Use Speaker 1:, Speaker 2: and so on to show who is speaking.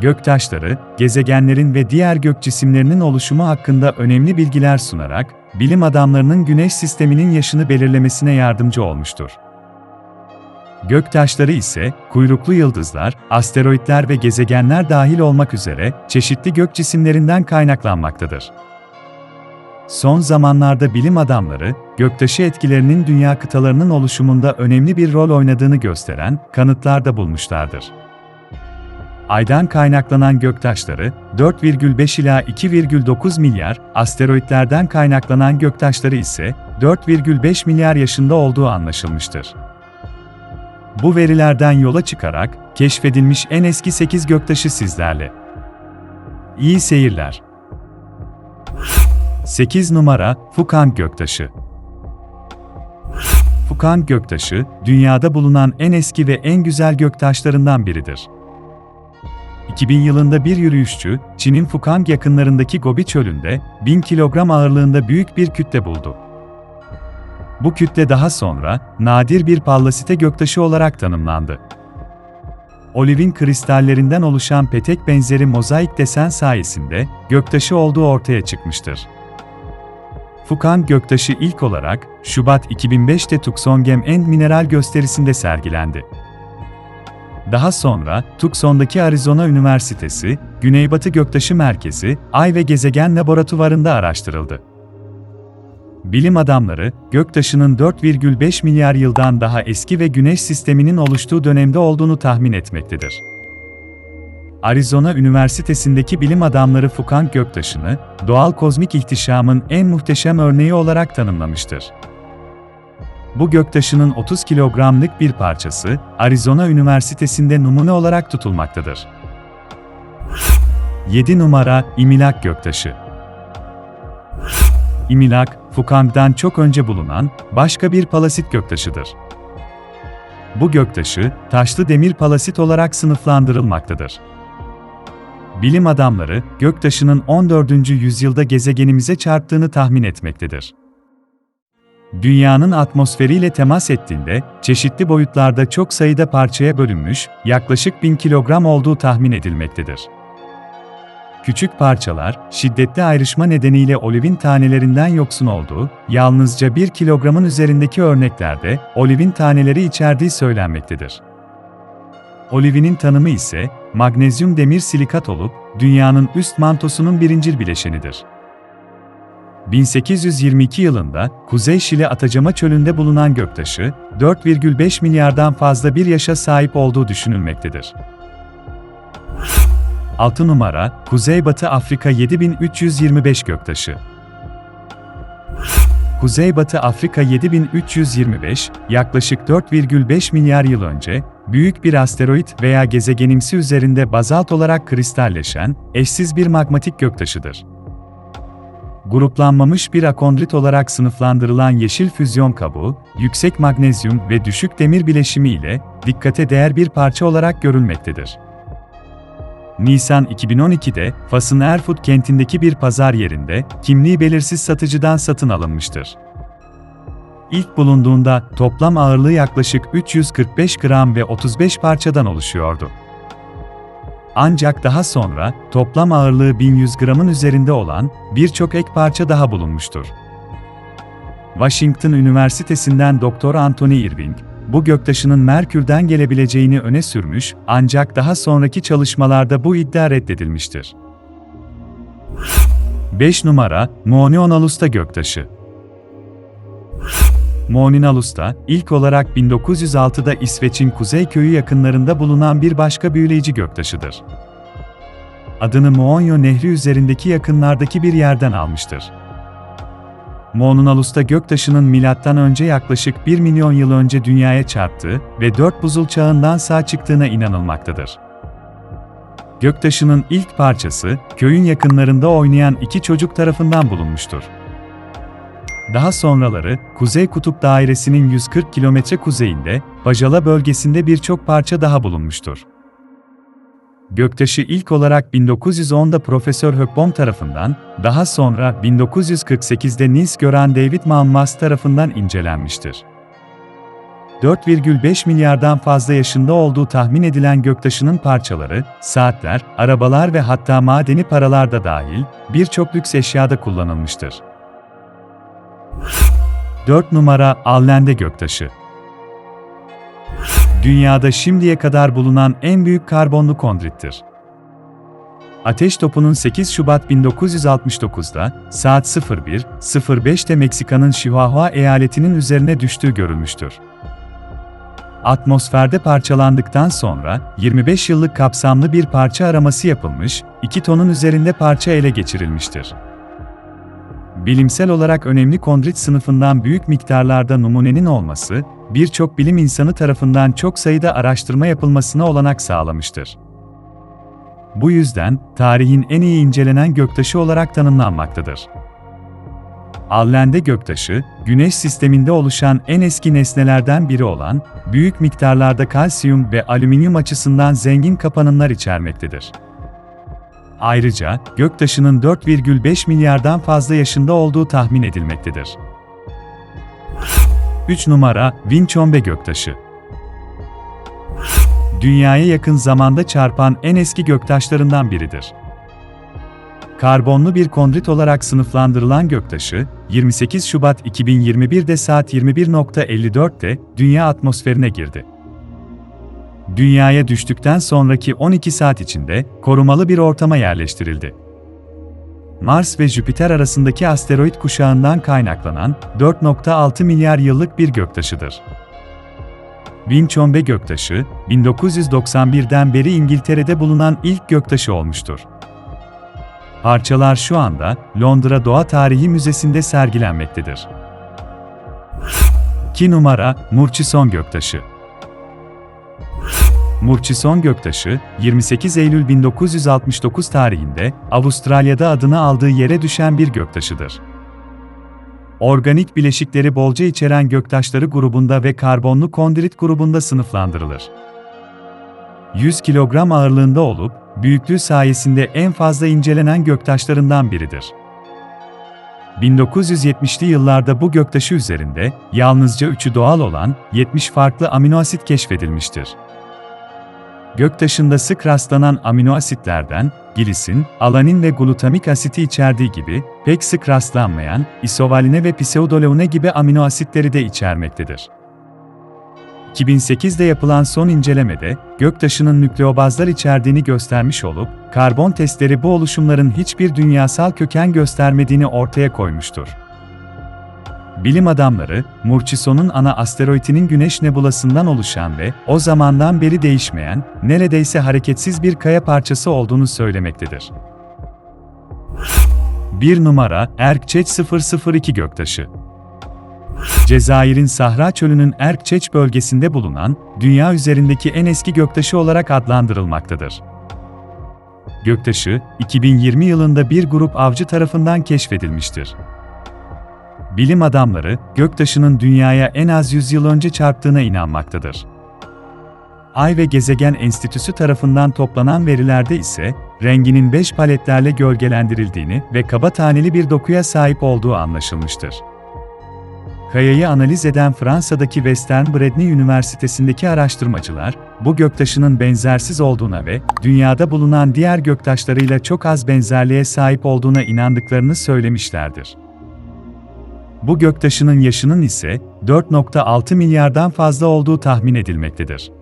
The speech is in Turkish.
Speaker 1: göktaşları, gezegenlerin ve diğer gök cisimlerinin oluşumu hakkında önemli bilgiler sunarak, bilim adamlarının Güneş sisteminin yaşını belirlemesine yardımcı olmuştur. Göktaşları ise kuyruklu yıldızlar, asteroitler ve gezegenler dahil olmak üzere çeşitli gök cisimlerinden kaynaklanmaktadır. Son zamanlarda bilim adamları, göktaşı etkilerinin dünya kıtalarının oluşumunda önemli bir rol oynadığını gösteren kanıtlar da bulmuşlardır. Aydan kaynaklanan göktaşları 4,5 ila 2,9 milyar, asteroitlerden kaynaklanan göktaşları ise 4,5 milyar yaşında olduğu anlaşılmıştır. Bu verilerden yola çıkarak keşfedilmiş en eski 8 göktaşı sizlerle. İyi seyirler. 8 numara Fukan Göktaşı Fukan Göktaşı, dünyada bulunan en eski ve en güzel göktaşlarından biridir. 2000 yılında bir yürüyüşçü, Çin'in Fukang yakınlarındaki Gobi çölünde 1000 kilogram ağırlığında büyük bir kütle buldu. Bu kütle daha sonra nadir bir pallasite göktaşı olarak tanımlandı. Olivin kristallerinden oluşan petek benzeri mozaik desen sayesinde göktaşı olduğu ortaya çıkmıştır. Fukan göktaşı ilk olarak Şubat 2005'te Tucson End mineral gösterisinde sergilendi. Daha sonra Tucson'daki Arizona Üniversitesi, Güneybatı Göktaşı Merkezi, Ay ve Gezegen Laboratuvarında araştırıldı. Bilim adamları, göktaşının 4,5 milyar yıldan daha eski ve Güneş sisteminin oluştuğu dönemde olduğunu tahmin etmektedir. Arizona Üniversitesi'ndeki bilim adamları Fukan göktaşını, doğal kozmik ihtişamın en muhteşem örneği olarak tanımlamıştır. Bu göktaşının 30 kilogramlık bir parçası, Arizona Üniversitesi'nde numune olarak tutulmaktadır. 7 numara İmilak Göktaşı İmilak, Fukang'dan çok önce bulunan başka bir palasit göktaşıdır. Bu göktaşı, taşlı demir palasit olarak sınıflandırılmaktadır. Bilim adamları, göktaşının 14. yüzyılda gezegenimize çarptığını tahmin etmektedir. Dünyanın atmosferiyle temas ettiğinde, çeşitli boyutlarda çok sayıda parçaya bölünmüş, yaklaşık 1000 kilogram olduğu tahmin edilmektedir. Küçük parçalar, şiddetli ayrışma nedeniyle olivin tanelerinden yoksun olduğu, yalnızca 1 kilogramın üzerindeki örneklerde olivin taneleri içerdiği söylenmektedir. Olivinin tanımı ise, magnezyum demir silikat olup, dünyanın üst mantosunun birincil bileşenidir. 1822 yılında Kuzey Şili Atacama Çölü'nde bulunan göktaşı, 4,5 milyardan fazla bir yaşa sahip olduğu düşünülmektedir. 6 numara, Kuzeybatı Afrika 7325 göktaşı. Kuzeybatı Afrika 7325, yaklaşık 4,5 milyar yıl önce, büyük bir asteroid veya gezegenimsi üzerinde bazalt olarak kristalleşen, eşsiz bir magmatik göktaşıdır. Gruplanmamış bir akondrit olarak sınıflandırılan yeşil füzyon kabuğu, yüksek magnezyum ve düşük demir bileşimi ile dikkate değer bir parça olarak görülmektedir. Nisan 2012'de Fas'ın Erfurt kentindeki bir pazar yerinde kimliği belirsiz satıcıdan satın alınmıştır. İlk bulunduğunda toplam ağırlığı yaklaşık 345 gram ve 35 parçadan oluşuyordu. Ancak daha sonra toplam ağırlığı 1100 gramın üzerinde olan birçok ek parça daha bulunmuştur. Washington Üniversitesi'nden Dr. Anthony Irving, bu göktaşının Merkür'den gelebileceğini öne sürmüş, ancak daha sonraki çalışmalarda bu iddia reddedilmiştir. 5 numara, Moonionalusta göktaşı. Moonionalusta, ilk olarak 1906'da İsveç'in kuzey köyü yakınlarında bulunan bir başka büyüleyici göktaşıdır. Adını Muonio Nehri üzerindeki yakınlardaki bir yerden almıştır. Monunalus'ta göktaşının milattan önce yaklaşık 1 milyon yıl önce dünyaya çarptığı ve 4 buzul çağından sağ çıktığına inanılmaktadır. Göktaşının ilk parçası, köyün yakınlarında oynayan iki çocuk tarafından bulunmuştur. Daha sonraları, Kuzey Kutup Dairesi'nin 140 kilometre kuzeyinde, Bajala bölgesinde birçok parça daha bulunmuştur. Göktaşı ilk olarak 1910'da Profesör Hökbom tarafından, daha sonra 1948'de Niels Göran David Malmaz tarafından incelenmiştir. 4,5 milyardan fazla yaşında olduğu tahmin edilen göktaşının parçaları, saatler, arabalar ve hatta madeni paralar da dahil, birçok lüks eşyada kullanılmıştır. 4 numara Allende Göktaşı Dünyada şimdiye kadar bulunan en büyük karbonlu kondrittir. Ateş topunun 8 Şubat 1969'da saat 01.05'te Meksika'nın Chihuahua eyaletinin üzerine düştüğü görülmüştür. Atmosferde parçalandıktan sonra 25 yıllık kapsamlı bir parça araması yapılmış, 2 tonun üzerinde parça ele geçirilmiştir. Bilimsel olarak önemli kondrit sınıfından büyük miktarlarda numunenin olması, birçok bilim insanı tarafından çok sayıda araştırma yapılmasına olanak sağlamıştır. Bu yüzden, tarihin en iyi incelenen göktaşı olarak tanımlanmaktadır. Allende göktaşı, Güneş sisteminde oluşan en eski nesnelerden biri olan, büyük miktarlarda kalsiyum ve alüminyum açısından zengin kapanımlar içermektedir. Ayrıca, göktaşının 4,5 milyardan fazla yaşında olduğu tahmin edilmektedir. 3 numara Vinçombe Göktaşı Dünyaya yakın zamanda çarpan en eski göktaşlarından biridir. Karbonlu bir kondrit olarak sınıflandırılan göktaşı, 28 Şubat 2021'de saat 21.54'te Dünya atmosferine girdi. Dünyaya düştükten sonraki 12 saat içinde korumalı bir ortama yerleştirildi. Mars ve Jüpiter arasındaki asteroid kuşağından kaynaklanan 4.6 milyar yıllık bir göktaşıdır. Vinçombe göktaşı, 1991'den beri İngiltere'de bulunan ilk göktaşı olmuştur. Parçalar şu anda Londra Doğa Tarihi Müzesi'nde sergilenmektedir. 2 numara Murchison Göktaşı Murchison Göktaşı, 28 Eylül 1969 tarihinde Avustralya'da adını aldığı yere düşen bir göktaşıdır. Organik bileşikleri bolca içeren göktaşları grubunda ve karbonlu kondrit grubunda sınıflandırılır. 100 kilogram ağırlığında olup, büyüklüğü sayesinde en fazla incelenen göktaşlarından biridir. 1970'li yıllarda bu göktaşı üzerinde yalnızca 3'ü doğal olan 70 farklı amino asit keşfedilmiştir. Göktaşında sık rastlanan amino asitlerden, glisin, alanin ve glutamik asiti içerdiği gibi, pek sık rastlanmayan, isovaline ve pseudoleune gibi amino asitleri de içermektedir. 2008'de yapılan son incelemede, göktaşının nükleobazlar içerdiğini göstermiş olup, karbon testleri bu oluşumların hiçbir dünyasal köken göstermediğini ortaya koymuştur. Bilim adamları, Murchison'un ana asteroidinin Güneş nebulasından oluşan ve o zamandan beri değişmeyen, neredeyse hareketsiz bir kaya parçası olduğunu söylemektedir. 1 numara Erkçeç 002 Göktaşı Cezayir'in Sahra Çölü'nün Erkçeç bölgesinde bulunan, dünya üzerindeki en eski göktaşı olarak adlandırılmaktadır. Göktaşı, 2020 yılında bir grup avcı tarafından keşfedilmiştir. Bilim adamları, göktaşının dünyaya en az 100 yıl önce çarptığına inanmaktadır. Ay ve Gezegen Enstitüsü tarafından toplanan verilerde ise, renginin 5 paletlerle gölgelendirildiğini ve kaba taneli bir dokuya sahip olduğu anlaşılmıştır. Kayayı analiz eden Fransa'daki Western Bredney Üniversitesi'ndeki araştırmacılar, bu göktaşının benzersiz olduğuna ve dünyada bulunan diğer göktaşlarıyla çok az benzerliğe sahip olduğuna inandıklarını söylemişlerdir. Bu göktaşının yaşının ise 4.6 milyardan fazla olduğu tahmin edilmektedir.